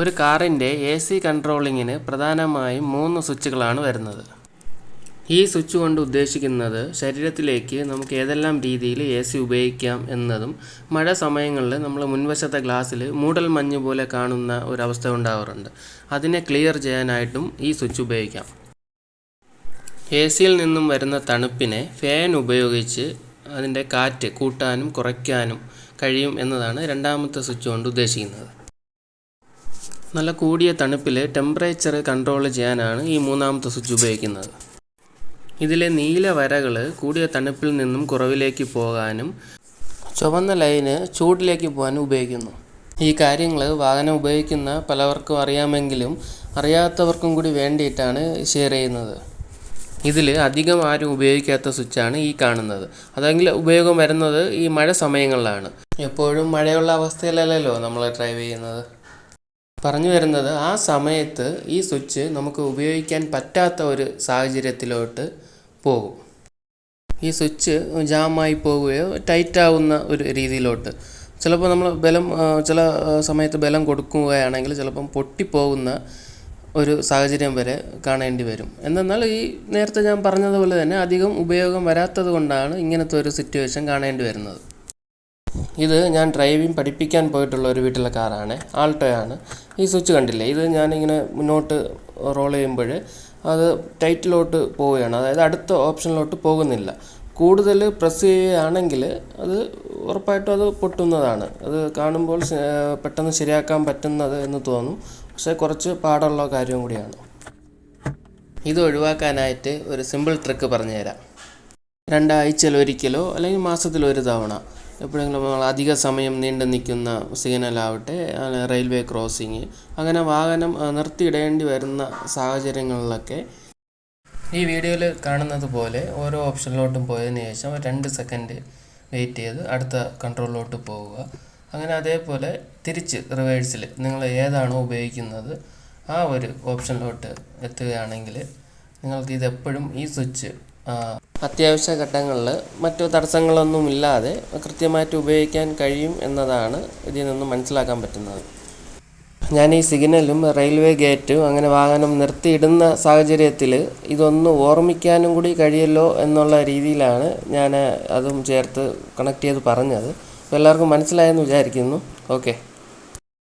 ഒരു കാറിന്റെ A C കൺട്രോളിങ്ങിന് പ്രധാനമായും മൂന്ന് സ്വിച്ചുകളാണ് വരുന്നത്. ഈ സ്വിച്ച് കൊണ്ട് ഉദ്ദേശിക്കുന്നത് ശരീരത്തിലേക്ക് നമുക്ക് ഏതെല്ലാം രീതിയിൽ എ സി ഉപയോഗിക്കാം എന്നതും മഴ സമയങ്ങളിൽ നമ്മൾ മുൻവശത്തെ ഗ്ലാസ്സിൽ മൂടൽ മഞ്ഞ് പോലെ കാണുന്ന ഒരവസ്ഥ ഉണ്ടാവാറുണ്ട്. അതിനെ ക്ലിയർ ചെയ്യാനായിട്ടും ഈ സ്വിച്ച് ഉപയോഗിക്കാം. എ സിയിൽ നിന്നും വരുന്ന തണുപ്പിനെ ഫാൻ ഉപയോഗിച്ച് അതിന്റെ കാറ്റ് കൂട്ടാനും കുറയ്ക്കാനും കഴിയും എന്നതാണ് രണ്ടാമത്തെ സ്വിച്ച് കൊണ്ട് ഉദ്ദേശിക്കുന്നത്. നല്ല കൂടിയ തണുപ്പിൽ ടെമ്പറേച്ചർ കൺട്രോൾ ചെയ്യാനാണ് ഈ മൂന്നാമത്തെ സ്വിച്ച് ഉപയോഗിക്കുന്നത്. ഇതിലെ നീല വരകൾ കൂടിയ തണുപ്പിൽ നിന്നും കുറവിലേക്ക് പോകാനും ചുവന്ന ലൈന് ചൂടിലേക്ക് പോകാനും ഉപയോഗിക്കുന്നു. ഈ കാര്യങ്ങൾ വാഹനം ഉപയോഗിക്കുന്ന പലവർക്കും അറിയാമെങ്കിലും അറിയാത്തവർക്കും കൂടി വേണ്ടിയിട്ടാണ് ഷെയർ ചെയ്യുന്നത്. ഇതിൽ അധികം ആരും ഉപയോഗിക്കാത്ത സ്വിച്ചാണ് ഈ കാണുന്നത്. അതെങ്കിൽ ഉപയോഗം വരുന്നത് ഈ മഴ സമയങ്ങളിലാണ്. എപ്പോഴും മഴയുള്ള അവസ്ഥയിലല്ലല്ലോ നമ്മൾ ഡ്രൈവ് ചെയ്യുന്നത്. പറഞ്ഞു വരുന്നത് ആ സമയത്ത് ഈ സ്വിച്ച് നമുക്ക് ഉപയോഗിക്കാൻ പറ്റാത്ത ഒരു സാഹചര്യത്തിലോട്ട് പോകും. ഈ സ്വിച്ച് ജാമായി പോവുകയോ ടൈറ്റ് ആവുന്ന ഒരു രീതിയിലോട്ട്. ചിലപ്പോൾ നമ്മൾ ബലം ചില സമയത്ത് ബലം കൊടുക്കുകയാണെങ്കിൽ ചിലപ്പം പൊട്ടിപ്പോകുന്ന ഒരു സാഹചര്യം വരെ കാണേണ്ടി വരും. എന്നാൽ ഈ നേരത്തെ ഞാൻ പറഞ്ഞതുപോലെ തന്നെ അധികം ഉപയോഗം വരാത്തത് കൊണ്ടാണ് ഇങ്ങനത്തെ ഒരു സിറ്റുവേഷൻ കാണേണ്ടി വരുന്നത്. ഇത് ഞാൻ ഡ്രൈവിംഗ് പഠിപ്പിക്കാൻ പോയിട്ടുള്ള ഒരു വീട്ടിലെ കാറാണ്. ആൾട്ടോയാണ്. ഈ സ്വിച്ച് കണ്ടില്ലേ? ഇത് ഞാനിങ്ങനെ മുന്നോട്ട് റോൾ ചെയ്യുമ്പോൾ അത് ടൈറ്റിലോട്ട് പോവുകയാണ്. അതായത് അടുത്ത ഓപ്ഷനിലോട്ട് പോകുന്നില്ല. കൂടുതൽ പ്രസ് ചെയ്യുകയാണെങ്കിൽ അത് ഉറപ്പായിട്ടും അത് പൊട്ടുന്നതാണ്. അത് കാണുമ്പോൾ പെട്ടെന്ന് ശരിയാക്കാൻ പറ്റുന്നത് എന്ന് തോന്നും. പക്ഷേ കുറച്ച് പാടുള്ള കാര്യം കൂടിയാണ്. ഇത് ഒഴിവാക്കാനായിട്ട് ഒരു സിമ്പിൾ ട്രിക്ക് പറഞ്ഞുതരാം. രണ്ടാഴ്ചയിൽ ഒരിക്കലോ അല്ലെങ്കിൽ മാസത്തിൽ ഒരു തവണ എപ്പോഴെങ്കിലും അധിക സമയം നീണ്ടു നിൽക്കുന്ന സിഗ്നലാവട്ടെ റെയിൽവേ ക്രോസിങ് അങ്ങനെ വാഹനം നിർത്തിയിടേണ്ടി വരുന്ന സാഹചര്യങ്ങളിലൊക്കെ ഈ വീഡിയോയിൽ കാണുന്നത് പോലെ ഓരോ ഓപ്ഷനിലോട്ടും പോയതിന് ശേഷം രണ്ട് സെക്കൻഡ് വെയിറ്റ് ചെയ്ത് അടുത്ത കൺട്രോളിലോട്ട് പോവുക. അങ്ങനെ അതേപോലെ തിരിച്ച് റിവേഴ്സിൽ നിങ്ങൾ ഏതാണോ ഉപയോഗിക്കുന്നത് ആ ഒരു ഓപ്ഷനിലോട്ട് എത്തുകയാണെങ്കിൽ നിങ്ങൾക്ക് ഇതെപ്പോഴും ഈ സ്വിച്ച് അത്യാവശ്യ ഘട്ടങ്ങളിൽ മറ്റു തടസ്സങ്ങളൊന്നുമില്ലാതെ കൃത്യമായിട്ട് ഉപയോഗിക്കാൻ കഴിയും എന്നതാണ് ഇതിൽ നിന്നും മനസ്സിലാക്കാൻ പറ്റുന്നത്. ഞാൻ ഈ സിഗ്നലും റെയിൽവേ ഗേറ്റും അങ്ങനെ വാഹനം നിർത്തിയിടുന്ന സാഹചര്യത്തിൽ ഇതൊന്ന് ഓർമ്മിക്കാനും കൂടി കഴിയല്ലോ എന്നുള്ള രീതിയിലാണ് ഞാൻ അതും ചേർത്ത് കണക്ട് ചെയ്ത് പറഞ്ഞത്. അപ്പോൾ എല്ലാവർക്കും മനസ്സിലായെന്ന് വിചാരിക്കുന്നു. ഓക്കെ